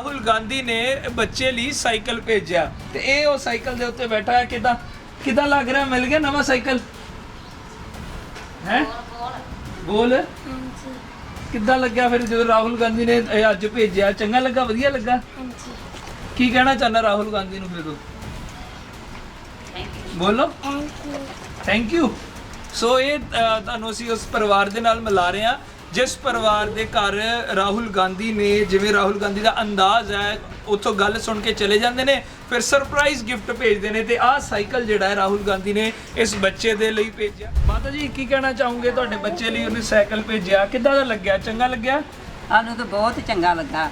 ਰਾਹੁਲ ਗਾਂਧੀ ਨੇ ਬੱਚੇ ਲਈ ਸਾਈਕਲ ਭੇਜਿਆ। ਤੇ ਇਹ ਉਹ ਸਾਈਕਲ ਦੇ ਉੱਤੇ ਬੈਠਾ ਹੈ ਕਿਦਾਂ ਕਿਦਾਂ ਲੱਗ ਰਿਹਾ? ਮਿਲ ਗਿਆ ਨਵਾਂ ਸਾਈਕਲ? ਹੈ? ਬੋਲ। ਹਾਂਜੀ। ਕਿੱਦਾਂ ਲੱਗਿਆ ਫਿਰ ਜਦੋਂ ਰਾਹੁਲ ਗਾਂਧੀ ਨੇ ਇਹ ਅੱਜ ਭੇਜਿਆ? ਚੰਗਾ ਲੱਗਾ? ਵਧੀਆ ਲੱਗਾ? ਹਾਂਜੀ। ਕੀ ਕਹਿਣਾ ਚਾਹੁੰਦਾ ਰਾਹੁਲ ਗਾਂਧੀ ਨੂੰ ਫਿਰ ਤੂੰ ਬੋਲੋ। Thank you thank you so ਇਹ ਅ, ਤੁਹਾਨੂੰ ਅਸੀਂ ਉਸ ਪਰਿਵਾਰ ਦੇ ਨਾਲ ਮਿਲਾ ਰਹੇ ਹਾਂ। ਜਿਸ ਪਰਿਵਾਰ ਦੇ ਘਰ ਰਾਹੁਲ ਗਾਂਧੀ ਨੇ ਜਿਵੇਂ ਰਾਹੁਲ ਗਾਂਧੀ ਦਾ ਅੰਦਾਜ਼ ਹੈ ਉੱਥੋਂ ਗੱਲ ਸੁਣ ਕੇ ਚਲੇ ਜਾਂਦੇ ਨੇ ਫਿਰ ਸਰਪ੍ਰਾਈਜ਼ ਗਿਫਟ ਭੇਜਦੇ ਨੇ ਤੇ ਆਹ ਸਾਈਕਲ ਜਿਹੜਾ ਹੈ ਰਾਹੁਲ ਗਾਂਧੀ ਨੇ ਇਸ ਬੱਚੇ ਦੇ ਲਈ ਭੇਜਿਆ। ਮਾਤਾ ਜੀ ਕੀ ਕਹਿਣਾ ਚਾਹੋਗੇ? ਤੁਹਾਡੇ ਬੱਚੇ ਲਈ ਉਹਨੇ ਸਾਈਕਲ ਭੇਜਿਆ। ਕਿੱਦਾਂ ਦਾ ਲੱਗਿਆ? ਚੰਗਾ ਲੱਗਿਆ? ਸਾਨੂੰ ਤਾਂ ਬਹੁਤ ਚੰਗਾ ਲੱਗਾ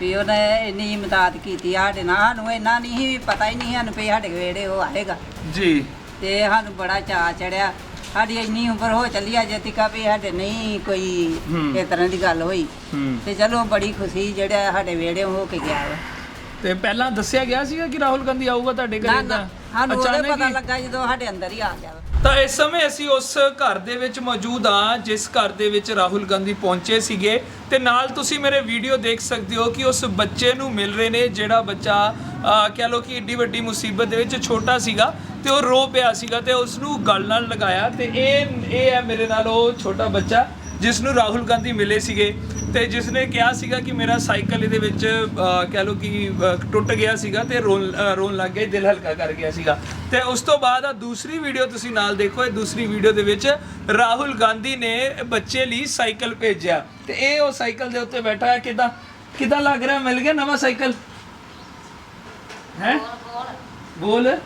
ਵੀ ਉਹਨੇ ਇੰਨੀ ਮਦਦ ਕੀਤੀ ਸਾਡੇ ਨਾਲ। ਸਾਨੂੰ ਇੰਨਾ ਨਹੀਂ ਪਤਾ ਹੀ ਨਹੀਂ ਸਾਨੂੰ ਵੀ ਸਾਡੇ ਵੇੜੇ ਉਹ ਆਏਗਾ। ਜੀ। ਤੇ ਸਾਨੂੰ ਬੜਾ ਚਾਅ ਚੜਿਆ। ਸਾਡੀ ਇੰਨੀ ਉਮਰ ਹੋ ਚੱਲੀ ਆ ਜਤਿਕਾ ਵੀ ਸਾਡੇ ਨਹੀਂ ਕੋਈ ਹੂੰ। ਇਸ ਤਰ੍ਹਾਂ ਦੀ ਗੱਲ ਹੋਈ ਹੂੰ ਤੇ ਚਲੋ ਬੜੀ ਖੁਸ਼ੀ ਜਿਹੜਾ ਸਾਡੇ ਵੇੜੇ ਹੋ ਕੇ ਗਿਆ ਵਾ ਤੇ ਪਹਿਲਾਂ ਦੱਸਿਆ ਗਿਆ ਸੀਗਾ ਕਿ ਰਾਹੁਲ ਗਾਂਧੀ ਆਊਗਾ ਤੁਹਾਡੇ ਨਾ ਘਰੇ ਨਾ ਤਾਂ ਸਾਨੂੰ ਉਹਦੇ ਅਚਾਨਕ ਪਤਾ ਹੀ? ਲੱਗਾ ਜਦੋਂ ਸਾਡੇ ਅੰਦਰ ਹੀ ਆ ਗਿਆ ਵਾ। ਤਾਂ ਇਸ ਸਮੇਂ ਅਸੀਂ ਉਸ ਘਰ ਦੇ ਵਿੱਚ ਮੌਜੂਦ ਹਾਂ, ਜਿਸ ਘਰ ਦੇ ਵਿੱਚ ਰਾਹੁਲ ਗਾਂਧੀ ਪਹੁੰਚੇ ਸੀਗੇ। ਤੇ ਨਾਲ ਤੁਸੀਂ ਮੇਰੇ ਵੀਡੀਓ ਦੇਖ ਸਕਦੇ ਹੋ ਕਿ ਉਸ ਬੱਚੇ ਨੂੰ ਮਿਲ ਰਹੇ ਨੇ, ਜਿਹੜਾ ਬੱਚਾ ਕਹਿ ਲਓ ਕਿ ਏਡੀ ਵੱਡੀ ਮੁਸੀਬਤ ਦੇ ਵਿੱਚ ਛੋਟਾ ਸੀਗਾ ਤੇ ਉਹ ਰੋ ਪਿਆ ਸੀਗਾ ਤੇ ਉਸ ਨੂੰ ਗਲ ਨਾਲ ਲਗਾਇਆ ਤੇ ਇਹ ਇਹ ਹੈ ਮੇਰੇ ਨਾਲ ਉਹ ਛੋਟਾ ਬੱਚਾ। ਜਿਸ ਨੂੰ ਰਾਹੁਲ ਗਾਂਧੀ ਮਿਲੇ ਸੀਗੇ ਤੇ ਜਿਸ ਨੇ ਕਿਹਾ ਸੀਗਾ ਕਿ ਮੇਰਾ ਸਾਈਕਲ ਇਹਦੇ ਵਿੱਚ ਕਹਿ ਲਓ ਕਿ ਟੁੱਟ ਗਿਆ ਸੀਗਾ ਤੇ ਰੋਣ ਰੋਣ ਲੱਗ ਗਿਆ ਦਿਲ ਹਲਕਾ ਕਰ ਗਿਆ ਸੀਗਾ। ਤੇ ਉਸ ਤੋਂ ਬਾਅਦ ਆ ਦੂਸਰੀ ਵੀਡੀਓ ਤੁਸੀਂ ਨਾਲ ਦੇਖੋ ਇਹ ਦੂਸਰੀ ਵੀਡੀਓ ਦੇ ਵਿੱਚ ਰਾਹੁਲ ਗਾਂਧੀ ਨੇ ਬੱਚੇ ਲਈ ਸਾਈਕਲ ਭੇਜਿਆ। ਤੇ ਇਹ ਉਹ ਸਾਈਕਲ ਦੇ ਉੱਤੇ ਬੈਠਾ ਹੈ ਕਿਦਾਂ ਕਿਦਾਂ ਲੱਗ ਰਿਹਾ? ਮਿਲ ਗਿਆ ਨਵਾਂ ਸਾਈਕਲ? ਹੈ? ਬੋਲ।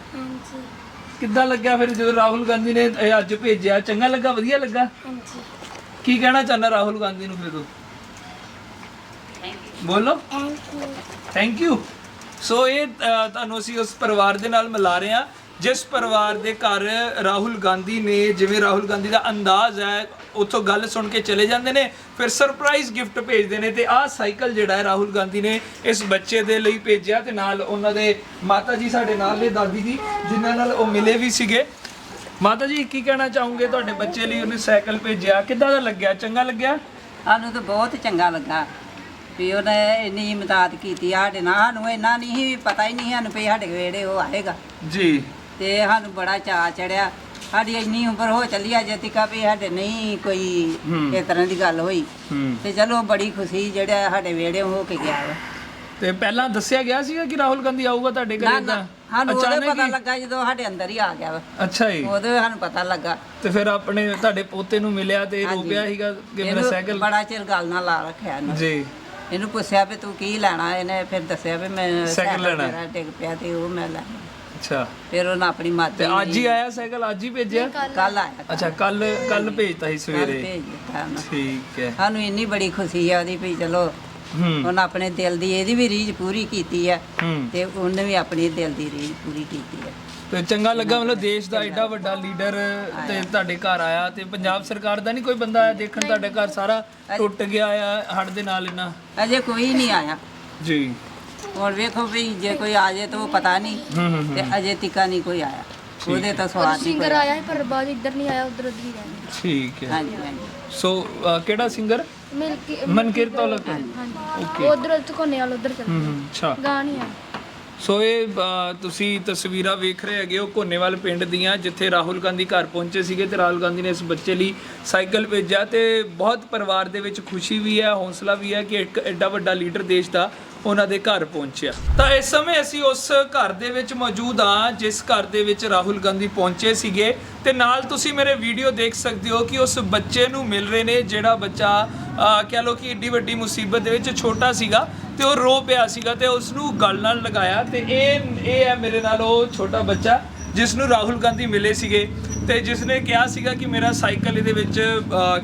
ਕਿੱਦਾਂ ਲੱਗਿਆ ਫਿਰ ਜਦੋਂ ਰਾਹੁਲ ਗਾਂਧੀ ਨੇ ਅੱਜ ਭੇਜਿਆ? ਚੰਗਾ ਲੱਗਾ? ਵਧੀਆ ਲੱਗਾ? ਹਾਂਜੀ। ਕੀ ਕਹਿਣਾ ਚਾਹੁੰਦਾ ਰਾਹੁਲ ਗਾਂਧੀ ਨੂੰ ਫਿਰ ਤੂੰ? ਬੋਲੋ। ਥੈਂਕ ਯੂ ਸੋ ਇਹ ਅ, ਤੁਹਾਨੂੰ ਅਸੀਂ ਉਸ ਪਰਿਵਾਰ ਦੇ ਨਾਲ ਮਿਲਾ ਰਹੇ ਹਾਂ। ਜਿਸ ਪਰਿਵਾਰ ਦੇ ਘਰ ਰਾਹੁਲ ਗਾਂਧੀ ਨੇ ਜਿਵੇਂ ਰਾਹੁਲ ਗਾਂਧੀ ਦਾ ਅੰਦਾਜ਼ ਹੈ ਉੱਥੋਂ ਗੱਲ ਸੁਣ ਕੇ ਚਲੇ ਜਾਂਦੇ ਨੇ ਫਿਰ ਸਰਪ੍ਰਾਈਜ਼ ਗਿਫਟ ਭੇਜਦੇ ਨੇ ਤੇ ਆਹ ਸਾਈਕਲ ਜਿਹੜਾ ਹੈ ਰਾਹੁਲ ਗਾਂਧੀ ਨੇ ਇਸ ਬੱਚੇ ਦੇ ਲਈ ਭੇਜਿਆ ਤੇ ਨਾਲ ਉਹਨਾਂ ਦੇ ਮਾਤਾ ਜੀ ਸਾਡੇ ਨਾਲ ਨੇ ਦਾਦੀ ਜੀ ਜਿਨ੍ਹਾਂ ਨਾਲ ਉਹ ਮਿਲੇ ਵੀ ਸੀਗੇ। ਮਾਤਾ ਜੀ ਕੀ ਕਹਿਣਾ ਚਾਹੋਗੇ? ਤੁਹਾਡੇ ਬੱਚੇ ਲਈ ਉਹਨੇ ਸਾਈਕਲ ਭੇਜਿਆ। ਕਿੱਦਾਂ ਦਾ ਲੱਗਿਆ? ਚੰਗਾ ਲੱਗਿਆ? ਸਾਨੂੰ ਤਾਂ ਬਹੁਤ ਚੰਗਾ ਲੱਗਾ। ਵੀ ਉਹਨੇ ਇੰਨੀ ਮਦਦ ਕੀਤੀ ਸਾਡੇ ਨਾਲ। ਸਾਨੂੰ ਇੰਨਾ ਨਹੀਂ ਸੀ ਪਤਾ ਹੀ ਨਹੀਂ ਸਾਨੂੰ ਵੀ ਸਾਡੇ ਵੇੜੇ ਉਹ ਆਏਗਾ। ਜੀ। ਤੇ ਸਾਨੂੰ ਬੜਾ ਚਾਅ ਚੜਿਆ। ਸਾਡੀ ਇੰਨੀ ਉਮਰ ਹੋ ਚੱਲੀ ਆ ਜਤਿਕਾ ਵੀ ਸਾਡੇ ਨਹੀਂ ਕੋਈ। ਇਸ ਤਰ੍ਹਾਂ ਦੀ ਗੱਲ ਹੋਈ। ਤੇ ਚਲੋ ਬੜੀ ਖੁਸ਼ੀ ਜਿਹੜਾ ਸਾਡੇ ਵੇੜੇ ਹੋ ਕੇ ਗਿਆ ਵਾ। ਤੇ ਪਹਿਲਾਂ ਦੱਸਿਆ ਗਿਆ ਸੀਗਾ ਕਿ ਰਾਹੁਲ ਗਾਂਧੀ ਆਊਗਾ ਤੁਹਾਡੇ ਨਾ ਘਰੇ ਨਾ ਤਾਂ ਸਾਨੂੰ ਉਹਦੇ ਅਚਾਨਕ ਪਤਾ ਹੀ? ਲੱਗਾ ਜਦੋਂ ਸਾਡੇ ਅੰਦਰ ਹੀ ਆ ਗਿਆ ਵਾ। ਅੱਛਾ ਜੀ। ਉਹਦੇ ਸਾਨੂੰ ਪਤਾ ਲੱਗਾ। ਤੇ ਫਿਰ ਆਪਣੇ ਤੁਹਾਡੇ ਪੋਤੇ ਨੂੰ ਮਿਲਿਆ ਤੇ ਹਾਂਜੀ। ਰੋਪਿਆ ਸੀਗਾ ਕਿ ਮੇਰਾ ਇਹਨੂੰ ਸਾਈਕਲ ਬੜਾ ਚਿਰ ਗੱਲ ਨਾਲ ਲਾ ਰੱਖਿਆ ਇਹਨੂੰ। ਜੀ। ਇਹਨੂੰ ਪੁੱਛਿਆ ਵੀ ਤੂੰ ਕੀ ਲੈਣਾ? ਇਹਨੇ ਫਿਰ ਦੱਸਿਆ ਵੀ ਮੈਂ ਸਾਈਕਲ ਲੈਣਾ। ਮੇਰਾ ਡਿੱਗ ਪਿਆ ਤੇ ਉਹ ਮੈਂ ਲੈਣਾ। ਅੱਛਾ। ਫਿਰ ਉਹਨਾਂ ਆਪਣੀ ਤੇ ਮਾਤਾ ਅੱਜ ਹੀ ਆਇਆ ਸਾਈਕਲ? ਅੱਜ ਹੀ ਭੇਜਿਆ? ਕੱਲ ਆਇਆ। ਅੱਛਾ ਕੱਲ ਕੱਲ ਭੇਜਤਾ ਸੀ ਕੱਲ ਸਵੇਰੇ। ਭੇਜ ਦਿੱਤਾ ਉਹਨੇ। ਠੀਕ ਹੈ। ਸਾਨੂੰ ਇੰਨੀ ਬੜੀ ਖੁਸ਼ੀ ਆ ਉਹਦੀ ਵੀ ਚਲੋ ਉਹਨੇ ਆਪਣੇ ਦਿਲ ਦੀ ਇਹਦੀ ਵੀ ਰੀਝ ਪੂਰੀ ਕੀਤੀ ਹੈ। ਤੇ ਉਹਨੇ ਵੀ ਆਪਣੀ ਦਿਲ ਦੀ ਰੀਝ ਪੂਰੀ ਕੀਤੀ ਹੈ ਤੇ ਚੰਗਾ ਲੱਗਾ ਮਤਲਬ ਦੇਸ਼ ਦਾ ਐਡਾ ਵੱਡਾ ਲੀਡਰ ਤੇ ਤੁਹਾਡੇ ਘਰ ਆਇਆ ਤੇ ਪੰਜਾਬ ਸਰਕਾਰ ਦਾ ਨਹੀਂ ਕੋਈ ਬੰਦਾ ਆਇਆ ਦੇਖਣ ਤੁਹਾਡੇ ਘਰ ਸਾਰਾ ਟੁੱਟ ਗਿਆ ਆ ਹੜ ਦੇ ਨਾਲ ਇਹਨਾਂ ਅਜੇ ਕੋਈ ਨਹੀਂ ਆਇਆ। ਜੀ। ਹੁਣ ਵੇਖੋ ਵੀ ਜੇ ਕੋਈ ਆ ਜਾਏ ਤਾਂ ਉਹ ਪਤਾ ਨਹੀਂ। ਤੇ ਅਜੇ ਤੀਕਾ ਨਹੀਂ ਕੋਈ ਆਇਆ। ਉਹਦੇ ਤਾਂ ਸਵਾਦ ਨਹੀਂ ਸਿੰਗਰ ਆਇਆ ਸੀ ਪਰ ਬਾਅਦ ਇੱਧਰ ਨਹੀਂ ਆਇਆ ਉਧਰ ਉਧਰ ਹੀ ਰਹਿ ਗਿਆ ਠੀਕ ਹੈ। ਹਾਂਜੀ ਹਾਂਜੀ। ਸੋ ਅ, ਕਿਹੜਾ ਸਿੰਗਰ ਮਿਲ ਕੇ ਮਨਕੀਰਤ ਔਲਖ। ਹਾਂਜੀ। ਉਧਰ ਉਧਰ ਕੋਨੇ ਵਾਲ ਉਧਰ ਚੱਲ ਹੂੰ ਹੂੰ ਅੱਛਾ। ਗਾ ਨਹੀਂ ਆ ਸੋ ਇਹ ਅ, ਤੁਸੀਂ ਤਸਵੀਰਾਂ ਵੇਖ ਰਹੇ ਹੈਗੇ ਹੋ ਕੋਨੇਵਾਲ ਪਿੰਡ ਦੀਆਂ ਜਿੱਥੇ ਰਾਹੁਲ ਗਾਂਧੀ ਘਰ ਪਹੁੰਚੇ ਸੀਗੇ ਤੇ ਰਾਹੁਲ ਗਾਂਧੀ ਨੇ ਇਸ ਬੱਚੇ ਲਈ ਸਾਈਕਲ ਭੇਜਿਆ ਤੇ ਬਹੁਤ ਪਰਿਵਾਰ ਦੇ ਵਿੱਚ ਖੁਸ਼ੀ ਵੀ ਹੈ ਹੌਸਲਾ ਵੀ ਹੈ ਕਿ ਇੱਕ ਐਡਾ ਵੱਡਾ ਲੀਡਰ ਦੇਸ਼ ਦਾ ਉਹਨਾਂ ਦੇ ਘਰ ਪਹੁੰਚਿਆ। ਤਾਂ ਇਸ ਸਮੇਂ ਅਸੀਂ ਉਸ ਘਰ ਦੇ ਵਿੱਚ ਮੌਜੂਦ ਹਾਂ, ਜਿਸ ਘਰ ਦੇ ਵਿੱਚ ਰਾਹੁਲ ਗਾਂਧੀ ਪਹੁੰਚੇ ਸੀਗੇ। ਤੇ ਨਾਲ ਤੁਸੀਂ ਮੇਰੇ ਵੀਡੀਓ ਦੇਖ ਸਕਦੇ ਹੋ ਕਿ ਉਸ ਬੱਚੇ ਨੂੰ ਮਿਲ ਰਹੇ ਨੇ, ਜਿਹੜਾ ਬੱਚਾ ਕਹਿ ਲਓ ਕਿ ਏਡੀ ਵੱਡੀ ਮੁਸੀਬਤ ਦੇ ਵਿੱਚ ਛੋਟਾ ਸੀਗਾ ਤੇ ਉਹ ਰੋ ਪਿਆ ਸੀਗਾ ਤੇ ਉਸ ਨੂੰ ਗਲ ਨਾਲ ਲਗਾਇਆ ਤੇ ਇਹ ਇਹ ਹੈ ਮੇਰੇ ਨਾਲ ਉਹ ਛੋਟਾ ਬੱਚਾ, ਜਿਸ ਨੂੰ ਰਾਹੁਲ ਗਾਂਧੀ ਮਿਲੇ ਸੀਗੇ। ਤੇ ਜਿਸ ਨੇ ਕਿਹਾ ਸੀਗਾ ਕਿ ਮੇਰਾ ਸਾਈਕਲ ਇਹਦੇ ਵਿੱਚ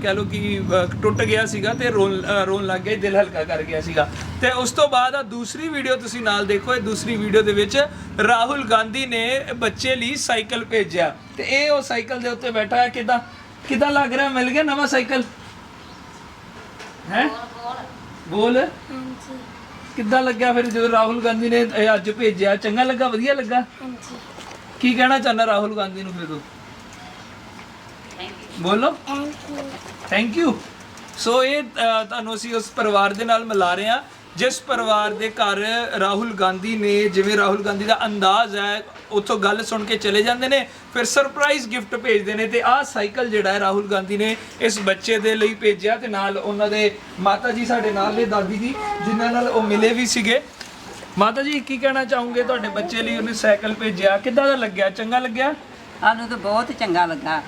ਕਹਿ ਲਓ ਕਿ ਟੁੱਟ ਗਿਆ ਸੀਗਾ ਤੇ ਰੋਣ ਰੋਣ ਲੱਗ ਗਿਆ, ਦਿਲ ਹਲਕਾ ਕਰ ਗਿਆ ਸੀਗਾ। ਤੇ ਉਸ ਤੋਂ ਬਾਅਦ ਆ ਦੂਸਰੀ ਵੀਡੀਓ ਤੁਸੀਂ ਨਾਲ ਦੇਖੋ ਇਹ ਦੂਸਰੀ ਵੀਡੀਓ ਦੇ ਵਿੱਚ ਰਾਹੁਲ ਗਾਂਧੀ ਨੇ ਬੱਚੇ ਲਈ ਸਾਈਕਲ ਭੇਜਿਆ। ਤੇ ਇਹ ਉਹ ਸਾਈਕਲ ਦੇ ਉੱਤੇ ਬੈਠਾ ਹੈ ਕਿਦਾਂ ਕਿਦਾਂ ਲੱਗ ਰਿਹਾ? ਮਿਲ ਗਿਆ ਨਵਾਂ ਸਾਈਕਲ? ਹੈ? ਬੋਲ। ਹਾਂਜੀ। ਕਿੱਦਾਂ ਲੱਗਿਆ ਫਿਰ ਜਦੋਂ ਰਾਹੁਲ ਗਾਂਧੀ ਨੇ ਇਹ ਅੱਜ ਭੇਜਿਆ? ਚੰਗਾ ਲੱਗਾ ਵਧੀਆ ਲੱਗਾ? ਹਾਂਜੀ। ਕੀ ਕਹਿਣਾ ਚਾਹੁੰਦਾ ਰਾਹੁਲ ਗਾਂਧੀ ਨੂੰ ਫਿਰ ਤੂੰ? ਬੋਲੋ। Thank you thank you so ਇਹ ਤੁਹਾਨੂੰ ਅਸੀਂ ਉਸ ਪਰਿਵਾਰ ਦੇ ਨਾਲ ਮਿਲਾ ਰਹੇ ਹਾਂ। ਜਿਸ ਪਰਿਵਾਰ ਦੇ ਘਰ ਰਾਹੁਲ ਗਾਂਧੀ ਨੇ ਜਿਵੇਂ ਰਾਹੁਲ ਗਾਂਧੀ ਦਾ ਅੰਦਾਜ਼ ਹੈ ਉੱਥੋਂ ਗੱਲ ਸੁਣ ਕੇ ਚਲੇ ਜਾਂਦੇ ਨੇ ਫਿਰ ਸਰਪ੍ਰਾਈਜ਼ ਗਿਫਟ ਭੇਜਦੇ ਨੇ ਤੇ ਆਹ ਸਾਈਕਲ ਜਿਹੜਾ ਹੈ ਰਾਹੁਲ ਗਾਂਧੀ ਨੇ ਇਸ ਬੱਚੇ ਦੇ ਲਈ ਭੇਜਿਆ ਤੇ ਨਾਲ ਉਹਨਾਂ ਦੇ ਮਾਤਾ ਜੀ ਸਾਡੇ ਨਾਲ ਨੇ ਦਾਦੀ ਜੀ ਜਿਨ੍ਹਾਂ ਨਾਲ ਉਹ ਮਿਲੇ ਵੀ ਸੀਗੇ। ਮਾਤਾ ਜੀ ਕੀ ਕਹਿਣਾ ਚਾਹੋਗੇ? ਤੁਹਾਡੇ ਬੱਚੇ ਲਈ ਉਹਨੇ ਸਾਈਕਲ ਭੇਜਿਆ। ਕਿੱਦਾਂ ਦਾ ਲੱਗਿਆ? ਚੰਗਾ ਲੱਗਿਆ? ਸਾਨੂੰ ਤਾਂ ਬਹੁਤ ਚੰਗਾ ਲੱਗਾ।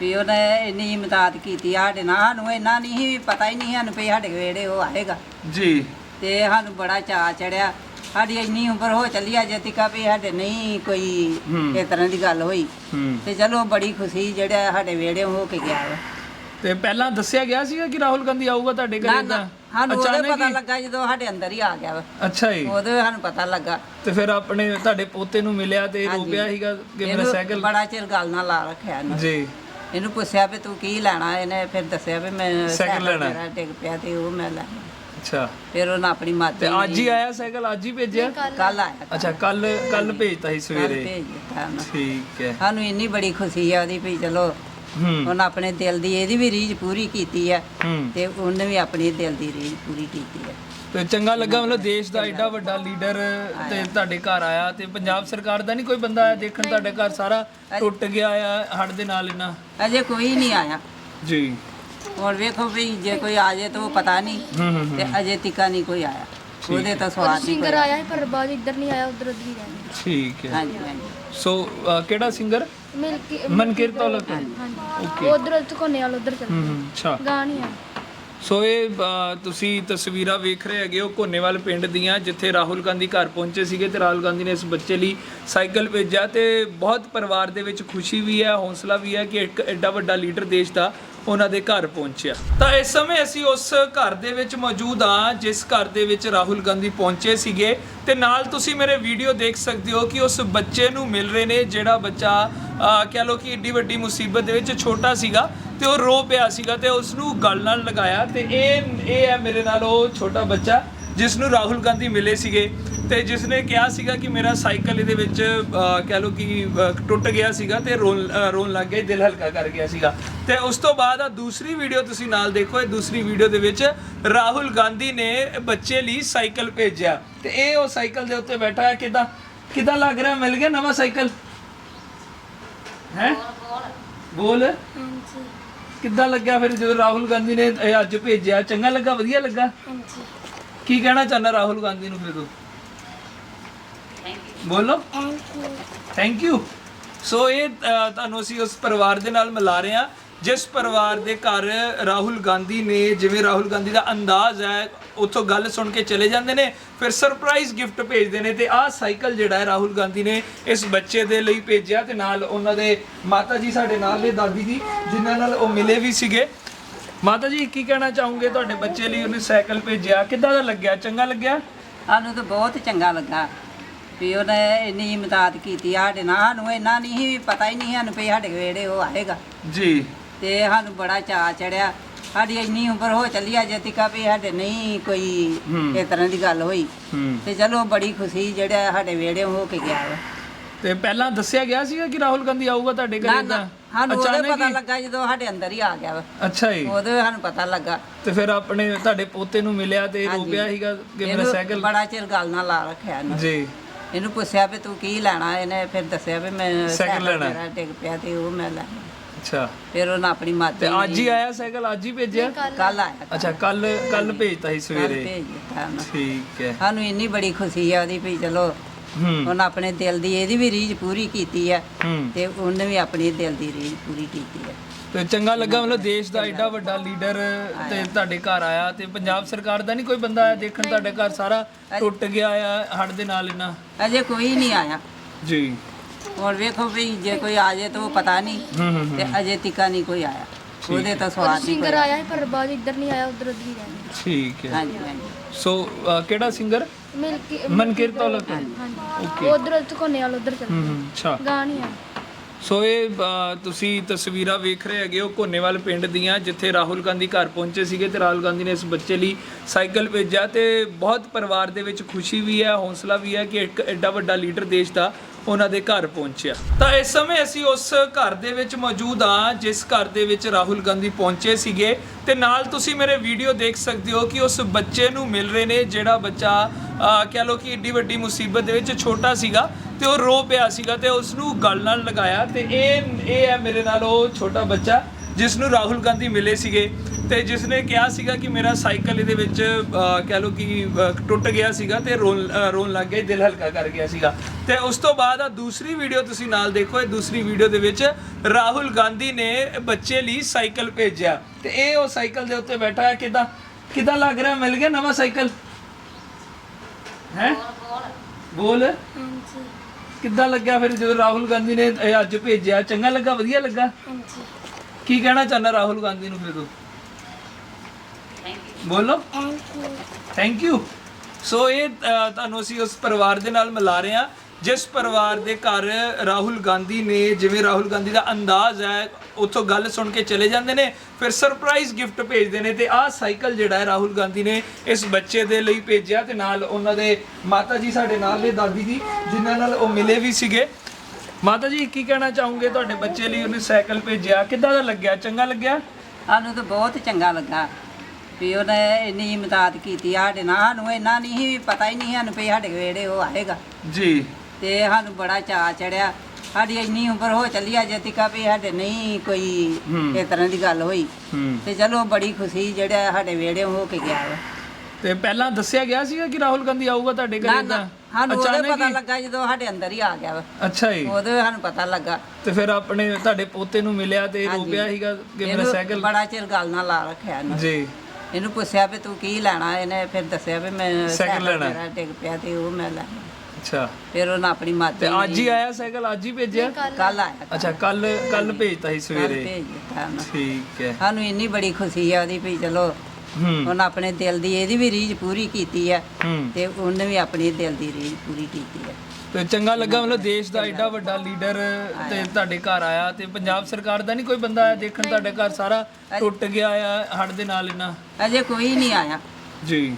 ਵੀ ਉਹਨੇ ਇੰਨੀ ਇਮਦਾਦ ਕੀਤੀ ਸਾਡੇ ਨਾਲ ਸਾਨੂੰ ਇੰਨਾ ਨਹੀਂ ਸੀ ਪਤਾ ਹੀ ਨਹੀਂ ਸਾਨੂੰ ਵੀ ਸਾਡੇ ਵੇੜੇ ਉਹ ਆਏਗਾ। ਜੀ। ਤੇ ਸਾਨੂੰ ਬੜਾ ਚਾਅ ਚੜਿਆ। ਸਾਡੀ ਇੰਨੀ ਉਮਰ ਹੋ ਚੱਲੀ ਅਜੇ ਤੱਕ ਵੀ ਸਾਡੇ ਨਹੀਂ ਕੋਈ। ਇਸ ਤਰ੍ਹਾਂ ਦੀ ਗੱਲ ਹੋਈ। ਤੇ ਚਲੋ ਬੜੀ ਖੁਸ਼ੀ ਜਿਹੜਾ ਸਾਡੇ ਵੇੜੇ ਹੋ ਕੇ ਗਿਆ ਵਾ। ਤੇ ਪਹਿਲਾਂ ਦੱਸਿਆ ਗਿਆ ਸੀਗਾ ਕਿ ਰਾਹੁਲ ਗਾਂਧੀ ਆਊਗਾ ਤੁਹਾਡੇ ਨਾ ਘਰੇ ਨਾ ਸਾਨੂੰ ਉਹਦੇ ਪਤਾ? ਲੱਗਾ ਜਦੋਂ ਸਾਡੇ ਅੰਦਰ ਹੀ ਆ ਗਿਆ ਵਾ। ਅੱਛਾ ਜੀ। ਉਦੋਂ ਸਾਨੂੰ ਪਤਾ ਲੱਗਾ। ਤੇ ਫਿਰ ਆਪਣੇ ਤੁਹਾਡੇ ਪੋਤੇ ਨੂੰ ਮਿਲਿਆ ਤੇ ਹਾਂਜੀ। ਰੋਪਿਆ ਸੀਗਾ ਕਿ ਮੇਰਾ ਇਹਨੂੰ ਸਾਈਕਲ ਬੜਾ ਚਿਰ ਗੱਲ ਨਾਲ ਲਾ ਰੱਖਿਆ ਇਹਨੂੰ। ਜੀ। ਇਹਨੂੰ ਪੁੱਛਿਆ ਵੀ ਤੂੰ ਕੀ ਲੈਣਾ ਇਹਨੇ ਫਿਰ ਦੱਸਿਆ ਵੀ ਮੈਂ ਸਾਈਕਲ ਲੈਣਾ। ਮੇਰਾ ਡਿੱਗ ਪਿਆ ਤੇ ਉਹ ਮੈਂ ਲੈ ਅੱਛਾ। ਫਿਰ ਉਹਨਾਂ ਆਪਣੀ ਤੇ ਮਾਤਾ ਅੱਜ ਹੀ ਆਇਆ ਸਾਈਕਲ? ਅੱਜ ਹੀ ਭੇਜਿਆ? ਕੱਲ ਆਇਆ। ਅੱਛਾ ਕੱਲ ਕੱਲ ਭੇਜਤਾ ਸੀ ਸਵੇਰੇ। ਭੇਜ ਦਿੱਤਾ ਉਹਨੇ। ਠੀਕ ਹੈ। ਸਾਨੂੰ ਇੰਨੀ ਬੜੀ ਖੁਸ਼ੀ ਆ ਉਹਦੀ ਵੀ ਚਲੋ ਹੂੰ। ਉਹਨੇ ਆਪਣੇ ਦਿਲ ਦੀ ਇਹਦੀ ਵੀ ਰੀਝ ਪੂਰੀ ਕੀਤੀ ਹੂੰ। ਤੇ ਉਹਨੇ ਵੀ ਆਪਣੀ ਦਿਲ ਦੀ ਰੀਝ ਪੂਰੀ ਕੀਤੀ ਹੈ ਤੇ ਚੰਗਾ ਲੱਗਾ ਮਤਲਬ ਦੇਸ਼ ਦਾ ਐਡਾ ਵੱਡਾ ਲੀਡਰ ਤੇ ਤੁਹਾਡੇ ਘਰ ਆਇਆ ਤੇ ਪੰਜਾਬ ਸਰਕਾਰ ਦਾ ਨਹੀਂ ਕੋਈ ਬੰਦਾ ਆਇਆ? ਦੇਖਣ ਤੁਹਾਡੇ ਘਰ ਸਾਰਾ ਟੁੱਟ ਗਿਆ ਆ ਹੜ ਦੇ ਨਾਲ ਇਹਨਾਂ? ਅਜੇ ਕੋਈ ਨਹੀਂ ਆਇਆ। ਜੀ। ਹੁਣ ਵੇਖੋ ਵੀ ਜੇ ਕੋਈ ਆ ਜਾਏ ਤਾਂ ਉਹ ਪਤਾ ਨਹੀਂ। ਤੇ ਅਜੇ ਤੀਕਾ ਨਹੀਂ ਕੋਈ ਆਇਆ ਉਹਦੇ ਤਾਂ ਸਵਾਦ ਨਹੀਂ ਸਿੰਗਰ ਆਇਆ ਸੀ ਪਰ ਬਾਅਦ ਇੱਧਰ ਨਹੀਂ ਆਇਆ ਉਧਰ ਉਧਰ ਹੀ ਰਹਿ ਗਿਆ ਠੀਕ ਹੈ ਹਾਂਜੀ ਹਾਂਜੀ ਸੋ ਅ, ਕਿਹੜਾ ਸਿੰਗਰ ਮਿਲ ਕੇ ਮਨਕੀਰਤ ਔਲਖ ਹਾਂਜੀ ਉਧਰ ਉਧਰ ਕੋਨੇ ਵਾਲ ਉਧਰ ਚੱਲ ਹੂੰ ਅੱਛਾ ਗਾ ਨਹੀਂ ਆ ਸੋ ਇਹ ਅ, ਤੁਸੀਂ ਤਸਵੀਰਾਂ ਵੇਖ ਰਹੇ ਹੈਗੇ ਹੋ ਕੋਨੇਵਾਲ ਪਿੰਡ ਦੀਆਂ ਜਿੱਥੇ ਰਾਹੁਲ ਗਾਂਧੀ ਘਰ ਪਹੁੰਚੇ ਸੀਗੇ ਤੇ ਰਾਹੁਲ ਗਾਂਧੀ ਨੇ ਇਸ ਬੱਚੇ ਲਈ ਸਾਈਕਲ ਭੇਜਿਆ ਤੇ ਬਹੁਤ ਪਰਿਵਾਰ ਦੇ ਵਿੱਚ ਖੁਸ਼ੀ ਵੀ ਹੈ ਹੌਸਲਾ ਵੀ ਹੈ ਕਿ ਇੱਕ ਐਡਾ ਵੱਡਾ ਲੀਡਰ ਦੇਸ਼ ਦਾ ਉਹਨਾਂ ਦੇ ਘਰ ਪਹੁੰਚਿਆ। ਤਾਂ ਇਸ ਸਮੇਂ ਅਸੀਂ ਉਸ ਘਰ ਦੇ ਵਿੱਚ ਮੌਜੂਦ ਹਾਂ, ਜਿਸ ਘਰ ਦੇ ਵਿੱਚ ਰਾਹੁਲ ਗਾਂਧੀ ਪਹੁੰਚੇ ਸੀਗੇ। ਤੇ ਨਾਲ ਤੁਸੀਂ ਮੇਰੇ ਵੀਡੀਓ ਦੇਖ ਸਕਦੇ ਹੋ ਕਿ ਉਸ ਬੱਚੇ ਨੂੰ ਮਿਲ ਰਹੇ ਨੇ, ਜਿਹੜਾ ਬੱਚਾ ਕਹਿ ਲਓ ਕਿ ਏਡੀ ਵੱਡੀ ਮੁਸੀਬਤ ਦੇ ਵਿੱਚ ਛੋਟਾ ਸੀਗਾ ਤੇ ਉਹ ਰੋ ਪਿਆ ਸੀਗਾ ਤੇ ਉਸ ਨੂੰ ਗਲ ਨਾਲ ਲਗਾਇਆ ਤੇ ਇਹ ਇਹ ਹੈ ਮੇਰੇ ਨਾਲ ਉਹ ਛੋਟਾ ਬੱਚਾ। ਜਿਸ ਨੂੰ ਰਾਹੁਲ ਗਾਂਧੀ ਮਿਲੇ ਸੀਗੇ ਤੇ ਜਿਸ ਨੇ ਕਿਹਾ ਸੀਗਾ ਕਿ ਮੇਰਾ ਸਾਈਕਲ ਇਹਦੇ ਵਿੱਚ ਕਹਿ ਲਓ ਕਿ ਟੁੱਟ ਗਿਆ ਸੀਗਾ ਤੇ ਰੋਣ ਰੋਣ ਲੱਗ ਗਿਆ ਦਿਲ ਹਲਕਾ ਕਰ ਗਿਆ ਸੀਗਾ। ਤੇ ਉਸ ਤੋਂ ਬਾਅਦ ਆ ਦੂਸਰੀ ਵੀਡੀਓ ਤੁਸੀਂ ਨਾਲ ਦੇਖੋ ਇਹ ਦੂਸਰੀ ਵੀਡੀਓ ਦੇ ਵਿੱਚ ਰਾਹੁਲ ਗਾਂਧੀ ਨੇ ਬੱਚੇ ਲਈ ਸਾਈਕਲ ਭੇਜਿਆ। ਤੇ ਇਹ ਉਹ ਸਾਈਕਲ ਦੇ ਉੱਤੇ ਬੈਠਾ ਹੈ ਕਿਦਾਂ ਕਿਦਾਂ ਲੱਗ ਰਿਹਾ? ਮਿਲ ਗਿਆ ਨਵਾਂ ਸਾਈਕਲ? ਹੈ? ਬੋਲ। ਹਾਂਜੀ। ਕਿੱਦਾਂ ਲੱਗਿਆ ਫਿਰ ਜਦੋਂ ਰਾਹੁਲ ਗਾਂਧੀ ਨੇ ਅੱਜ ਭੇਜਿਆ? ਚੰਗਾ ਲੱਗਾ? ਵਧੀਆ ਲੱਗਾ? ਹਾਂਜੀ। ਕੀ ਕਹਿਣਾ ਚਾਹੁੰਦਾ ਰਾਹੁਲ ਗਾਂਧੀ ਨੂੰ ਫਿਰ ਤੂੰ? ਬੋਲੋ। ਥੈਂਕ ਯੂ ਸੋ ਇਹ ਅ, ਤੁਹਾਨੂੰ ਅਸੀਂ ਉਸ ਪਰਿਵਾਰ ਦੇ ਨਾਲ ਮਿਲਾ ਰਹੇ ਹਾਂ। ਜਿਸ ਪਰਿਵਾਰ ਦੇ ਘਰ ਰਾਹੁਲ ਗਾਂਧੀ ਨੇ ਜਿਵੇਂ ਰਾਹੁਲ ਗਾਂਧੀ ਦਾ ਅੰਦਾਜ਼ ਹੈ ਉੱਥੋਂ ਗੱਲ ਸੁਣ ਕੇ ਚਲੇ ਜਾਂਦੇ ਨੇ ਫਿਰ ਸਰਪ੍ਰਾਈਜ਼ ਗਿਫਟ ਭੇਜਦੇ ਨੇ ਤੇ ਆਹ ਸਾਈਕਲ ਜਿਹੜਾ ਹੈ ਰਾਹੁਲ ਗਾਂਧੀ ਨੇ ਇਸ ਬੱਚੇ ਦੇ ਲਈ ਭੇਜਿਆ ਤੇ ਨਾਲ ਉਹਨਾਂ ਦੇ ਮਾਤਾ ਜੀ ਸਾਡੇ ਨਾਲ ਨੇ ਦਾਦੀ ਜੀ ਜਿਨ੍ਹਾਂ ਨਾਲ ਉਹ ਮਿਲੇ ਵੀ ਸੀਗੇ। ਮਾਤਾ ਜੀ ਕੀ ਕਹਿਣਾ ਚਾਹੋਗੇ? ਤੁਹਾਡੇ ਬੱਚੇ ਲਈ ਉਹਨੇ ਸਾਈਕਲ ਭੇਜਿਆ। ਕਿੱਦਾਂ ਦਾ ਲੱਗਿਆ? ਚੰਗਾ ਲੱਗਿਆ? ਸਾਨੂੰ ਤਾਂ ਬਹੁਤ ਚੰਗਾ ਲੱਗਾ। ਵੀ ਉਹਨੇ ਇੰਨੀ ਇਮਦਾਦ ਕੀਤੀ ਸਾਡੇ ਨਾਲ। ਸਾਨੂੰ ਇੰਨਾ ਨਹੀਂ ਸੀ ਪਤਾ ਹੀ ਨਹੀਂ ਸਾਨੂੰ ਵੀ ਸਾਡੇ ਵੇੜੇ ਉਹ ਆਏਗਾ। ਜੀ। ਤੇ ਸਾਨੂੰ ਬੜਾ ਚਾਅ ਚੜਿਆ। ਸਾਡੀ ਇੰਨੀ ਉਮਰ ਹੋ ਚੱਲੀ ਅਜੇ ਤੱਕ ਵੀ ਸਾਡੇ ਨਹੀਂ ਕੋਈ। ਇਸ ਤਰ੍ਹਾਂ ਦੀ ਗੱਲ ਹੋਈ। ਤੇ ਚਲੋ ਬੜੀ ਖੁਸ਼ੀ ਜਿਹੜਾ ਸਾਡੇ ਵੇੜੇ ਹੋ ਕੇ ਗਿਆ ਵਾ। ਤੇ ਪਹਿਲਾਂ ਦੱਸਿਆ ਗਿਆ ਸੀਗਾ ਕਿ ਰਾਹੁਲ ਗਾਂਧੀ ਆਊਗਾ ਤੁਹਾਡੇ ਨਾ ਘਰੇ ਨਾ ਤਾਂ ਸਾਨੂੰ ਉਹਦੇ ਅਚਾਨਕ ਪਤਾ ਹੀ? ਲੱਗਾ ਜਦੋਂ ਸਾਡੇ ਅੰਦਰ ਹੀ ਆ ਗਿਆ ਵਾ। ਅੱਛਾ ਜੀ। ਉਦੋਂ ਸਾਨੂੰ ਪਤਾ ਲੱਗਾ। ਤੇ ਫਿਰ ਆਪਣੇ ਤੁਹਾਡੇ ਪੋਤੇ ਨੂੰ ਮਿਲਿਆ ਤੇ ਹਾਂਜੀ। ਰੋਪਿਆ ਸੀਗਾ ਕਿ ਮੇਰਾ ਇਹਨੂੰ ਸਾਈਕਲ ਬੜਾ ਚਿਰ ਗੱਲ ਨਾਲ ਲਾ ਰੱਖਿਆ ਇਹਨੂੰ। ਜੀ। ਇਹਨੂੰ ਪੁੱਛਿਆ ਵੀ ਤੂੰ ਕੀ ਲੈਣਾ? ਇਹਨੇ ਫਿਰ ਦੱਸਿਆ ਵੀ ਮੈਂ ਸਾਈਕਲ ਲੈਣਾ। ਮੇਰਾ ਡਿੱਗ ਪਿਆ ਤੇ ਉਹ ਮੈਂ ਲੈ ਅੱਛਾ। ਫਿਰ ਉਹਨਾਂ ਆਪਣੀ ਤੇ ਮਾਤਾ ਅੱਜ ਹੀ ਆਇਆ ਸਾਈਕਲ? ਅੱਜ ਹੀ ਭੇਜਿਆ? ਕੱਲ ਆਇਆ। ਅੱਛਾ ਕੱਲ ਕੱਲ ਭੇਜਤਾ ਸੀ ਕੱਲ ਸਵੇਰੇ। ਭੇਜ ਦਿੱਤਾ ਉਹਨੇ। ਠੀਕ ਹੈ। ਸਾਨੂੰ ਇੰਨੀ ਬੜੀ ਖੁਸ਼ੀ ਆ ਉਹਦੀ ਵੀ ਚਲੋ ਉਹਨੇ ਆਪਣੇ ਦਿਲ ਦੀ ਇਹਦੀ ਵੀ ਰੀਝ ਪੂਰੀ ਕੀਤੀ ਹੈ। ਤੇ ਉਹਨੇ ਵੀ ਆਪਣੀ ਦਿਲ ਦੀ ਰੀਝ ਪੂਰੀ ਕੀਤੀ ਹੈ ਤੇ ਚੰਗਾ ਲੱਗਾ ਮਤਲਬ ਦੇਸ਼ ਦਾ ਐਡਾ ਵੱਡਾ ਲੀਡਰ ਤੇ ਤੁਹਾਡੇ ਘਰ ਆਇਆ ਤੇ ਪੰਜਾਬ ਸਰਕਾਰ ਦਾ ਨਹੀਂ ਕੋਈ ਬੰਦਾ ਆਇਆ ਦੇਖਣ ਤੁਹਾਡੇ ਘਰ ਸਾਰਾ ਟੁੱਟ ਗਿਆ ਆ ਹੜ ਦੇ ਨਾਲ ਇਹਨਾਂ ਅਜੇ ਕੋਈ ਨਹੀਂ ਆਇਆ। ਜੀ। ਹੁਣ ਵੇਖੋ ਵੀ ਜੇ ਕੋਈ ਆ ਜਾਏ ਤਾਂ ਉਹ ਪਤਾ ਨਹੀਂ। ਤੇ ਅਜੇ ਤੀਕਾ ਨਹੀਂ ਕੋਈ ਆਇਆ। ਉਹਦੇ ਤਾਂ ਸਵਾਦ ਨਹੀਂ ਸਿੰਗਰ ਕੋਈ ਆਇਆ ਸੀ ਪਰ ਬਾਅਦ ਇੱਧਰ ਨਹੀਂ ਆਇਆ ਉਧਰ ਉਧਰ ਹੀ ਰਹਿ ਗਿਆ। ਠੀਕ ਹੈ। ਹਾਂਜੀ ਹਾਂਜੀ। ਸੋ ਅ, ਕਿਹੜਾ ਸਿੰਗਰ ਮਿਲ ਕੇ ਮਨਕੀਰਤ ਔਲਖ। ਹਾਂਜੀ। ਉਧਰ ਉਧਰ ਕੋਨੇ ਵਾਲ ਉਧਰ ਚੱਲ। ਹੂੰ ਹੂੰ ਅੱਛਾ। ਗਾ ਨਹੀਂ ਆ ਸੋ ਇਹ ਅ, ਤੁਸੀਂ ਤਸਵੀਰਾਂ ਵੇਖ ਰਹੇ ਹੈਗੇ ਹੋ ਕੋਨੇਵਾਲ ਪਿੰਡ ਦੀਆਂ ਜਿੱਥੇ ਰਾਹੁਲ ਗਾਂਧੀ ਘਰ ਪਹੁੰਚੇ ਸੀਗੇ ਤੇ ਰਾਹੁਲ ਗਾਂਧੀ ਨੇ ਇਸ ਬੱਚੇ ਲਈ ਸਾਈਕਲ ਭੇਜਿਆ ਤੇ ਬਹੁਤ ਪਰਿਵਾਰ ਦੇ ਵਿੱਚ ਖੁਸ਼ੀ ਵੀ ਹੈ ਹੌਸਲਾ ਵੀ ਹੈ ਕਿ ਇੱਕ ਐਡਾ ਵੱਡਾ ਲੀਡਰ ਦੇਸ਼ ਦਾ ਉਹਨਾਂ ਦੇ ਘਰ ਪਹੁੰਚਿਆ। ਤਾਂ ਇਸ ਸਮੇਂ ਅਸੀਂ ਉਸ ਘਰ ਦੇ ਵਿੱਚ ਮੌਜੂਦ ਹਾਂ, ਜਿਸ ਘਰ ਦੇ ਵਿੱਚ ਰਾਹੁਲ ਗਾਂਧੀ ਪਹੁੰਚੇ ਸੀਗੇ। ਤੇ ਨਾਲ ਤੁਸੀਂ ਮੇਰੇ ਵੀਡੀਓ ਦੇਖ ਸਕਦੇ ਹੋ ਕਿ ਉਸ ਬੱਚੇ ਨੂੰ ਮਿਲ ਰਹੇ ਨੇ, ਜਿਹੜਾ ਬੱਚਾ ਕਹਿ ਲਓ ਕਿ ਏਡੀ ਵੱਡੀ ਮੁਸੀਬਤ ਦੇ ਵਿੱਚ ਛੋਟਾ ਸੀਗਾ ਤੇ ਉਹ ਰੋ ਪਿਆ ਸੀਗਾ ਤੇ ਉਸ ਨੂੰ ਗਲ ਨਾਲ ਲਗਾਇਆ ਤੇ ਇਹ ਇਹ ਹੈ ਮੇਰੇ ਨਾਲ ਉਹ ਛੋਟਾ ਬੱਚਾ, ਜਿਸ ਨੂੰ ਰਾਹੁਲ ਗਾਂਧੀ ਮਿਲੇ ਸੀਗੇ। ਤੇ ਜਿਸ ਨੇ ਕਿਹਾ ਸੀਗਾ ਕਿ ਮੇਰਾ ਸਾਈਕਲ ਇਹਦੇ ਵਿੱਚ ਕਹਿ ਲਓ ਕਿ ਟੁੱਟ ਗਿਆ ਸੀਗਾ ਤੇ ਰੋਣ ਰੋਣ ਲੱਗ ਗਿਆ ਦਿਲ ਹਲਕਾ ਕਰ ਗਿਆ ਸੀਗਾ। ਤੇ ਉਸ ਤੋਂ ਬਾਅਦ ਆ ਦੂਸਰੀ ਵੀਡੀਓ ਤੁਸੀਂ ਨਾਲ ਦੇਖੋ ਇਹ ਦੂਸਰੀ ਵੀਡੀਓ ਦੇ ਵਿੱਚ ਰਾਹੁਲ ਗਾਂਧੀ ਨੇ ਬੱਚੇ ਲਈ ਸਾਈਕਲ ਭੇਜਿਆ। ਤੇ ਇਹ ਉਹ ਸਾਈਕਲ ਦੇ ਉੱਤੇ ਬੈਠਾ ਹੈ ਕਿਦਾਂ ਕਿਦਾਂ ਲੱਗ ਰਿਹਾ? ਮਿਲ ਗਿਆ ਨਵਾਂ ਸਾਈਕਲ? ਹੈ? ਬੋਲ। ਹਾਂਜੀ। ਕਿੱਦਾਂ ਲੱਗਿਆ ਫਿਰ ਜਦੋਂ ਰਾਹੁਲ ਗਾਂਧੀ ਨੇ ਅੱਜ ਭੇਜਿਆ? ਚੰਗਾ ਲੱਗਾ? ਵਧੀਆ ਲੱਗਾ? ਹਾਂਜੀ। ਕੀ ਕਹਿਣਾ ਚਾਹੁੰਦਾ ਰਾਹੁਲ ਗਾਂਧੀ ਨੂੰ ਫਿਰ ਤੂੰ? ਬੋਲੋ। Thank you thank you so ਇਹ ਅ, ਤੁਹਾਨੂੰ ਅਸੀਂ ਉਸ ਪਰਿਵਾਰ ਦੇ ਨਾਲ ਮਿਲਾ ਰਹੇ ਹਾਂ। ਜਿਸ ਪਰਿਵਾਰ ਦੇ ਘਰ ਰਾਹੁਲ ਗਾਂਧੀ ਨੇ ਜਿਵੇਂ ਰਾਹੁਲ ਗਾਂਧੀ ਦਾ ਅੰਦਾਜ਼ ਹੈ ਉੱਥੋਂ ਗੱਲ ਸੁਣ ਕੇ ਚਲੇ ਜਾਂਦੇ ਨੇ ਫਿਰ ਸਰਪ੍ਰਾਈਜ਼ ਗਿਫਟ ਭੇਜਦੇ ਨੇ ਤੇ ਆਹ ਸਾਈਕਲ ਜਿਹੜਾ ਹੈ ਰਾਹੁਲ ਗਾਂਧੀ ਨੇ ਇਸ ਬੱਚੇ ਦੇ ਲਈ ਭੇਜਿਆ ਤੇ ਨਾਲ ਉਹਨਾਂ ਦੇ ਮਾਤਾ ਜੀ ਸਾਡੇ ਨਾਲ ਨੇ ਦਾਦੀ ਜੀ ਜਿਨ੍ਹਾਂ ਨਾਲ ਉਹ ਮਿਲੇ ਵੀ ਸੀਗੇ। ਮਾਤਾ ਜੀ ਕੀ ਕਹਿਣਾ ਚਾਹੋਗੇ? ਤੁਹਾਡੇ ਬੱਚੇ ਲਈ ਉਹਨੇ ਸਾਈਕਲ ਭੇਜਿਆ। ਕਿੱਦਾਂ ਦਾ ਲੱਗਿਆ? ਚੰਗਾ ਲੱਗਿਆ? ਸਾਨੂੰ ਤਾਂ ਬਹੁਤ ਚੰਗਾ ਲੱਗਾ। ਵੀ ਉਹਨੇ ਇੰਨੀ ਇਮਦਾਦ ਕੀਤੀ ਸਾਡੇ ਨਾਲ। ਸਾਨੂੰ ਇੰਨਾ ਨਹੀਂ ਸੀ ਪਤਾ ਹੀ ਨਹੀਂ ਸਾਨੂੰ ਵੀ ਸਾਡੇ ਵੇੜੇ ਉਹ ਆਏਗਾ। ਜੀ। ਤੇ ਸਾਨੂੰ ਬੜਾ ਚਾਅ ਚੜਿਆ। ਸਾਡੀ ਇੰਨੀ ਉਮਰ ਹੋ ਚੱਲੀ ਅਜੇ ਤੱਕ ਵੀ ਸਾਡੇ ਨਹੀਂ ਕੋਈ ਹੂੰ। ਇਸ ਤਰ੍ਹਾਂ ਦੀ ਗੱਲ ਹੋਈ। ਹੂੰ। ਤੇ ਚਲੋ ਬੜੀ ਖੁਸ਼ੀ ਜਿਹੜਾ ਸਾਡੇ ਵੇੜੇ ਹੋ ਕੇ ਗਿਆ ਵਾ। ਤੇ ਪਹਿਲਾਂ ਦੱਸਿਆ ਗਿਆ ਸੀਗਾ ਕਿ ਰਾਹੁਲ ਗਾਂਧੀ ਆਊਗਾ ਤੁਹਾਡੇ ਨਾ ਘਰੇ ਨਾ ਸਾਨੂੰ ਉਹਦੇ ਪਤਾ ਹੀ? ਲੱਗਾ ਜਦੋਂ ਸਾਡੇ ਅੰਦਰ ਹੀ ਆ ਗਿਆ ਵਾ। ਅੱਛਾ ਜੀ। ਉਦੋਂ ਸਾਨੂੰ ਪਤਾ ਲੱਗਾ। ਤੇ ਫਿਰ ਆਪਣੇ ਤੁਹਾਡੇ ਪੋਤੇ ਨੂੰ ਮਿਲਿਆ ਤੇ ਰੋ ਹਾਂਜੀ। ਪਿਆ ਸੀਗਾ ਕਿ ਮੇਰਾ ਇਹਨੂੰ ਸਾਈਕਲ ਬੜਾ ਚਿਰ ਗੱਲ ਨਾਲ ਲਾ ਰੱਖਿਆ ਇਹਨੂੰ। ਜੀ। ਇਹਨੂੰ ਪੁੱਛਿਆ ਵੀ ਤੂੰ ਕੀ ਲੈਣਾ? ਇਹਨੇ ਫਿਰ ਦੱਸਿਆ ਵੀ ਮੈਂ ਸਾਈਕਲ ਲੈਣਾ। ਮੇਰਾ ਡਿੱਗ ਪਿਆ ਤੇ ਉਹ ਮੈਂ ਲੈਣਾ। ਅੱਛਾ। ਫਿਰ ਉਹਨਾਂ ਆਪਣੀ ਤੇ ਮਾਤਾ ਅੱਜ ਹੀ ਆਇਆ ਸਾਈਕਲ? ਅੱਜ ਹੀ ਭੇਜਿਆ? ਕੱਲ ਆਇਆ। ਅੱਛਾ ਕੱਲ ਕੱਲ ਭੇਜਤਾ ਸੀ ਕੱਲ ਸਵੇਰੇ। ਭੇਜ ਦਿੱਤਾ ਉਹਨੇ। ਠੀਕ ਹੈ। ਸਾਨੂੰ ਇੰਨੀ ਬੜੀ ਖੁਸ਼ੀ ਆ ਉਹਦੀ ਵੀ ਚਲੋ ਹੂੰ। ਉਹਨਾਂ ਆਪਣੇ ਦਿਲ ਦੀ ਇਹਦੀ ਵੀ ਰੀਝ ਪੂਰੀ ਕੀਤੀ ਹੈ ਹੂੰ। ਤੇ ਉਹਨੇ ਵੀ ਆਪਣੀ ਦਿਲ ਦੀ ਰੀਝ ਪੂਰੀ ਕੀਤੀ ਹੈ ਤੇ ਚੰਗਾ ਲੱਗਾ ਮਤਲਬ ਦੇਸ਼ ਦਾ ਐਡਾ ਵੱਡਾ ਲੀਡਰ ਤੇ ਤੁਹਾਡੇ ਘਰ ਆਇਆ ਤੇ ਪੰਜਾਬ ਸਰਕਾਰ ਦਾ ਨਹੀਂ ਕੋਈ ਬੰਦਾ ਆਇਆ ਦੇਖਣ ਤੁਹਾਡੇ ਘਰ ਸਾਰਾ ਟੁੱਟ ਗਿਆ ਆ ਹੜ ਦੇ ਨਾਲ ਇਹਨਾਂ ਅਜੇ ਕੋਈ ਨਹੀਂ ਆਇਆ। ਜੀ।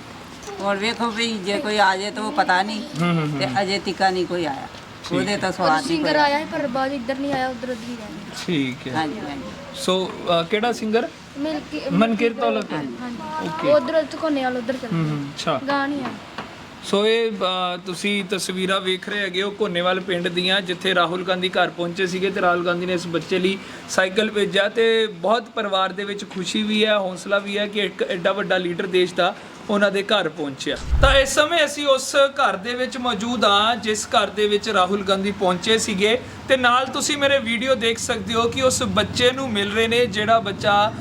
ਹੁਣ ਵੇਖੋ ਵੀ ਜੇ ਕੋਈ ਆ ਜਾਏ ਤਾਂ ਉਹ ਪਤਾ ਨਹੀਂ। ਤੇ ਅਜੇ ਤੀਕਾ ਨਹੀਂ ਕੋਈ ਆਇਆ। ਉਹਦੇ ਤਾਂ ਸਵਾਦ ਨਹੀਂ ਸਿੰਗਰ ਆਇਆ ਪਰ ਬਾਅਦ ਇੱਧਰ ਨਹੀਂ ਆਇਆ ਉਧਰ ਉਧਰ ਹੀ ਰਹਿ ਗਿਆ। ਠੀਕ ਹੈ। ਹਾਂਜੀ ਹਾਂਜੀ। ਸੋ ਅ, ਕਿਹੜਾ ਸਿੰਗਰ ਮਿਲ ਕੇ ਮਨਕੀਰਤ ਔਲਖ। ਹਾਂਜੀ। ਉਧਰ ਕੋਨੇ ਵਾਲ ਉਧਰ ਚਲ ਹੂੰ ਹੂੰ ਅੱਛਾ। ਗਾ ਨਹੀਂ ਆ ਸੋ ਇਹ ਅ, ਤੁਸੀਂ ਤਸਵੀਰਾਂ ਵੇਖ ਰਹੇ ਹੈਗੇ ਹੋ ਕੋਨੇਵਾਲ ਪਿੰਡ ਦੀਆਂ ਜਿੱਥੇ ਰਾਹੁਲ ਗਾਂਧੀ ਘਰ ਪਹੁੰਚੇ ਸੀਗੇ ਤੇ ਰਾਹੁਲ ਗਾਂਧੀ ਨੇ ਇਸ ਬੱਚੇ ਲਈ ਸਾਈਕਲ ਭੇਜਿਆ ਤੇ ਬਹੁਤ ਪਰਿਵਾਰ ਦੇ ਵਿੱਚ ਖੁਸ਼ੀ ਵੀ ਹੈ ਹੌਸਲਾ ਵੀ ਹੈ ਕਿ ਇੱਕ ਐਡਾ ਵੱਡਾ ਲੀਡਰ ਦੇਸ਼ ਦਾ ਉਹਨਾਂ ਦੇ ਘਰ ਪਹੁੰਚਿਆ। ਤਾਂ ਇਸ ਸਮੇਂ ਅਸੀਂ ਉਸ ਘਰ ਦੇ ਵਿੱਚ ਮੌਜੂਦ ਹਾਂ, ਜਿਸ ਘਰ ਦੇ ਵਿੱਚ ਰਾਹੁਲ ਗਾਂਧੀ ਪਹੁੰਚੇ ਸੀਗੇ। ਤੇ ਨਾਲ ਤੁਸੀਂ ਮੇਰੇ ਵੀਡੀਓ ਦੇਖ ਸਕਦੇ ਹੋ ਕਿ ਉਸ ਬੱਚੇ ਨੂੰ ਮਿਲ ਰਹੇ ਨੇ, ਜਿਹੜਾ ਬੱਚਾ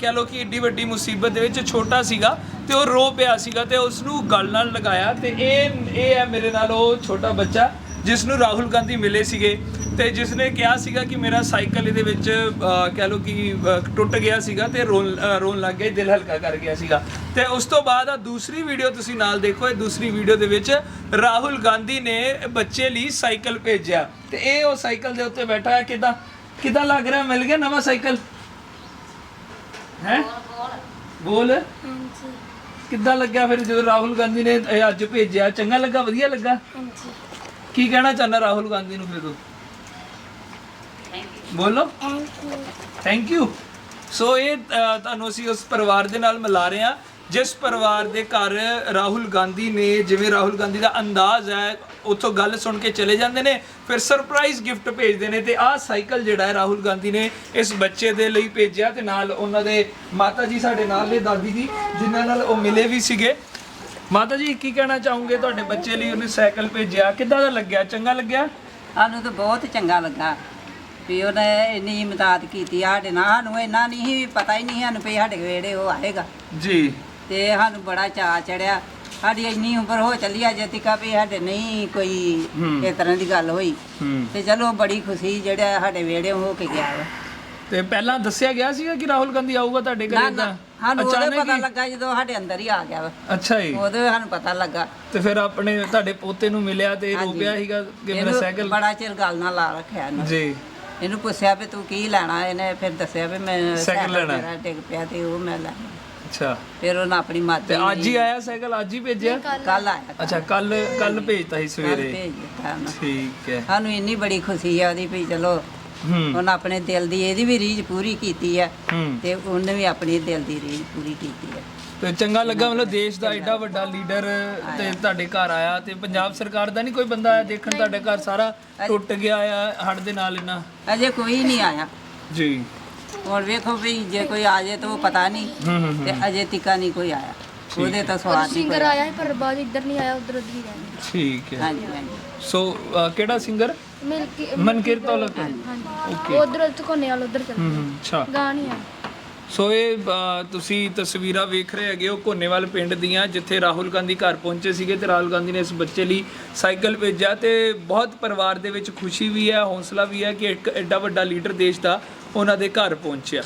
ਕਹਿ ਲਓ ਕਿ ਏਡੀ ਵੱਡੀ ਮੁਸੀਬਤ ਦੇ ਵਿੱਚ ਛੋਟਾ ਸੀਗਾ ਤੇ ਉਹ ਰੋ ਪਿਆ ਸੀਗਾ ਤੇ ਉਸ ਨੂੰ ਗਲ ਨਾਲ ਲਗਾਇਆ ਤੇ ਇਹ ਇਹ ਹੈ ਮੇਰੇ ਨਾਲ ਉਹ ਛੋਟਾ ਬੱਚਾ, ਜਿਸ ਨੂੰ ਰਾਹੁਲ ਗਾਂਧੀ ਮਿਲੇ ਸੀਗੇ। ਤੇ ਜਿਸ ਨੇ ਕਿਹਾ ਸੀਗਾ ਕਿ ਮੇਰਾ ਸਾਈਕਲ ਇਹਦੇ ਵਿੱਚ ਅਹ, ਕਹਿ ਲਓ ਕਿ ਅਹ, ਟੁੱਟ ਗਿਆ ਸੀਗਾ ਤੇ ਰੋਣ ਅਹ, ਰੋਣ ਲੱਗ ਗਿਆ ਦਿਲ ਹਲਕਾ ਕਰ ਗਿਆ ਸੀਗਾ। ਤੇ ਉਸ ਤੋਂ ਬਾਅਦ ਆ ਦੂਸਰੀ ਵੀਡੀਓ ਤੁਸੀਂ ਨਾਲ ਦੇਖੋ ਇਹ ਦੂਸਰੀ ਵੀਡੀਓ ਦੇ ਵਿੱਚ ਰਾਹੁਲ ਗਾਂਧੀ ਨੇ ਬੱਚੇ ਲਈ ਸਾਈਕਲ ਭੇਜਿਆ। ਤੇ ਇਹ ਉਹ ਸਾਈਕਲ ਦੇ ਉੱਤੇ ਬੈਠਾ ਹੈ ਕਿਦਾਂ ਕਿਦਾਂ ਲੱਗ ਰਿਹਾ? ਮਿਲ ਗਿਆ ਨਵਾਂ ਸਾਈਕਲ? ਹੈ? ਬੋਲ। ਹਾਂਜੀ। ਕਿੱਦਾਂ ਲੱਗਿਆ ਫਿਰ ਜਦੋਂ ਰਾਹੁਲ ਗਾਂਧੀ ਨੇ ਇਹ ਅੱਜ ਭੇਜਿਆ? ਚੰਗਾ ਲੱਗਾ? ਵਧੀਆ ਲੱਗਾ? ਹਾਂਜੀ। ਕੀ ਕਹਿਣਾ ਚਾਹੁੰਦਾ ਰਾਹੁਲ ਗਾਂਧੀ ਨੂੰ ਫਿਰ ਤੂੰ? ਬੋਲੋ। Thank you thank you so ਇਹ ਅ, ਤੁਹਾਨੂੰ ਅਸੀਂ ਉਸ ਪਰਿਵਾਰ ਦੇ ਨਾਲ ਮਿਲਾ ਰਹੇ ਹਾਂ। ਜਿਸ ਪਰਿਵਾਰ ਦੇ ਘਰ ਰਾਹੁਲ ਗਾਂਧੀ ਨੇ ਜਿਵੇਂ ਰਾਹੁਲ ਗਾਂਧੀ ਦਾ ਅੰਦਾਜ਼ ਹੈ ਉੱਥੋਂ ਗੱਲ ਸੁਣ ਕੇ ਚਲੇ ਜਾਂਦੇ ਨੇ ਫਿਰ ਸਰਪ੍ਰਾਈਜ਼ ਗਿਫਟ ਭੇਜਦੇ ਨੇ ਤੇ ਆਹ ਸਾਈਕਲ ਜਿਹੜਾ ਹੈ ਰਾਹੁਲ ਗਾਂਧੀ ਨੇ ਇਸ ਬੱਚੇ ਦੇ ਲਈ ਭੇਜਿਆ ਤੇ ਨਾਲ ਉਹਨਾਂ ਦੇ ਮਾਤਾ ਜੀ ਸਾਡੇ ਨਾਲ ਨੇ ਦਾਦੀ ਜੀ ਜਿਨ੍ਹਾਂ ਨਾਲ ਉਹ ਮਿਲੇ ਵੀ ਸੀਗੇ। ਮਾਤਾ ਜੀ ਕੀ ਕਹਿਣਾ ਚਾਹੋਗੇ? ਤੁਹਾਡੇ ਬੱਚੇ ਲਈ ਉਹਨੇ ਸਾਈਕਲ ਭੇਜਿਆ। ਕਿੱਦਾਂ ਦਾ ਲੱਗਿਆ? ਚੰਗਾ ਲੱਗਿਆ? ਸਾਨੂੰ ਤਾਂ ਬਹੁਤ ਚੰਗਾ ਲੱਗਾ। ਵੀ ਉਹਨੇ ਇੰਨੀ ਇਮਦਾਦ ਕੀਤੀ ਸਾਡੇ ਨਾਲ। ਸਾਨੂੰ ਇੰਨਾ ਨਹੀਂ ਸੀ ਪਤਾ ਹੀ ਨਹੀਂ ਸਾਨੂੰ ਵੀ ਸਾਡੇ ਵੇੜੇ ਉਹ ਆਏਗਾ। ਜੀ। ਤੇ ਸਾਨੂੰ ਬੜਾ ਚਾਅ ਚੜਿਆ। ਸਾਡੀ ਇੰਨੀ ਉਮਰ ਹੋ ਚੱਲੀ ਅਜੇ ਤੱਕ ਵੀ ਸਾਡੇ ਨਹੀਂ ਕੋਈ ਹੂੰ। ਇਸ ਤਰ੍ਹਾਂ ਦੀ ਗੱਲ ਹੋਈ। ਹੂੰ। ਤੇ ਚਲੋ ਬੜੀ ਖੁਸ਼ੀ ਜਿਹੜਾ ਸਾਡੇ ਵੇੜੇ ਹੋ ਕੇ ਗਿਆ ਵਾ। ਤੇ ਪਹਿਲਾਂ ਦੱਸਿਆ ਗਿਆ ਸੀਗਾ ਕਿ ਰਾਹੁਲ ਗਾਂਧੀ ਆਊਗਾ ਤੁਹਾਡੇ ਨਾ ਘਰੇ ਨਾ ਸਾਨੂੰ ਉਹਦੇ ਪਤਾ ਹੀ? ਲੱਗਾ ਜਦੋਂ ਸਾਡੇ ਅੰਦਰ ਹੀ ਆ ਗਿਆ ਵਾ। ਅੱਛਾ ਜੀ। ਉਦੋਂ ਸਾਨੂੰ ਪਤਾ ਲੱਗਾ। ਤੇ ਫਿਰ ਆਪਣੇ ਤੁਹਾਡੇ ਪੋਤੇ ਨੂੰ ਮਿਲਿਆ ਤੇ ਰੋ ਹਾਂਜੀ। ਪਿਆ ਸੀਗਾ ਕਿ ਮੇਰਾ ਇਹਨੂੰ ਸਾਈਕਲ ਬੜਾ ਚਿਰ ਗੱਲ ਨਾਲ ਲਾ ਰੱਖਿਆ ਇਹਨੂੰ। ਜੀ। ਇਹਨੂੰ ਪੁੱਛਿਆ ਵੀ ਤੂੰ ਕੀ ਲੈਣਾ? ਇਹਨੇ ਫਿਰ ਦੱਸਿਆ ਵੀ ਮੈਂ ਸਾਈਕਲ ਲੈਣਾ। ਮੇਰਾ ਡਿੱਗ ਪਿਆ ਤੇ ਉਹ ਮੈਂ ਲੈ ਅੱਛਾ। ਫਿਰ ਉਹਨਾਂ ਆਪਣੀ ਤੇ ਮਾਤੀ ਅੱਜ ਹੀ ਆਇਆ ਸਾਈਕਲ? ਅੱਜ ਹੀ ਭੇਜਿਆ? ਕੱਲ ਆਇਆ। ਅੱਛਾ ਕੱਲ ਕੱਲ ਭੇਜਤਾ ਸੀ ਕੱਲ੍ਹ ਸਵੇਰੇ ਭੇਜ ਦਿੱਤਾ ਉਹਨੇ। ਠੀਕ ਹੈ। ਸਾਨੂੰ ਇੰਨੀ ਬੜੀ ਖੁਸ਼ੀ ਆ ਉਹਦੀ ਵੀ ਚਲੋ ਹੂੰ। ਉਹਨਾਂ ਆਪਣੇ ਦਿਲ ਦੀ ਇਹਦੀ ਵੀ ਰੀਝ ਪੂਰੀ ਕੀਤੀ ਹੈ ਹੂੰ। ਤੇ ਉਹਨੇ ਵੀ ਆਪਣੀ ਦਿਲ ਦੀ ਰੀਝ ਪੂਰੀ ਕੀਤੀ ਹੈ। ਤੇ ਚੰਗਾ ਲੱਗਾ ਮਤਲਬ ਦੇਸ਼ ਦਾ ਐਡਾ ਵੱਡਾ ਲੀਡਰ ਤੇ ਤੁਹਾਡੇ ਘਰ ਆਇਆ ਤੇ ਪੰਜਾਬ ਸਰਕਾਰ ਦਾ ਨਹੀਂ ਕੋਈ ਬੰਦਾ ਆਇਆ ਦੇਖਣ ਤੁਹਾਡੇ ਘਰ ਸਾਰਾ ਟੁੱਟ ਗਿਆ ਆ ਹੜ ਦੇ ਨਾਲ ਇਹਨਾਂ ਅਜੇ ਕੋਈ ਨਹੀਂ ਆਇਆ। ਜੀ। ਹੁਣ ਵੇਖੋ ਵੀ ਜੇ ਕੋਈ ਆ ਜਾਏ ਤਾਂ ਉਹ ਪਤਾ ਨਹੀਂ। ਤੇ ਅਜੇ ਤੀਕਾ ਨਹੀਂ ਕੋਈ ਆਇਆ। ਉਹਦੇ ਤਾਂ ਸਵਾਦ ਨਹੀਂ ਸਿੰਗਰ ਆਇਆ ਪਰ ਬਾਅਦ 'ਚ ਇੱਧਰ ਨਹੀਂ ਆਇਆ ਉਧਰ ਉਧਰ ਹੀ ਰਹਿ ਗਿਆ। ਠੀਕ ਹੈ। ਹਾਂਜੀ ਹਾਂਜੀ। ਸੋ ਅ, ਕਿਹੜਾ ਸਿੰਗਰ ਮਿਲ ਕੇ ਮਨਕੀਰਤ ਔਲਖ ਹਾਂਜੀ। ਉਧਰ ਉਧਰ ਕੋਨੇ ਵਾਲ ਉਧਰ ਚਲ ਹੂੰ ਹੂੰ ਅੱਛਾ। ਗਾ ਨਹੀਂ ਆ ਸੋ ਇਹ ਅ, ਤੁਸੀਂ ਤਸਵੀਰਾਂ ਵੇਖ ਰਹੇ ਹੈਗੇ ਹੋ ਕੋਨੇਵਾਲ ਪਿੰਡ ਦੀਆਂ ਜਿੱਥੇ ਰਾਹੁਲ ਗਾਂਧੀ ਘਰ ਪਹੁੰਚੇ ਸੀਗੇ ਤੇ ਰਾਹੁਲ ਗਾਂਧੀ ਨੇ ਇਸ ਬੱਚੇ ਲਈ ਸਾਈਕਲ ਭੇਜਿਆ ਤੇ ਬਹੁਤ ਪਰਿਵਾਰ ਦੇ ਵਿੱਚ ਖੁਸ਼ੀ ਵੀ ਹੈ ਹੌਸਲਾ ਵੀ ਹੈ ਕਿ ਇੱਕ ਐਡਾ ਵੱਡਾ ਲੀਡਰ ਦੇਸ਼ ਦਾ ਉਹਨਾਂ ਦੇ ਘਰ ਪਹੁੰਚਿਆ।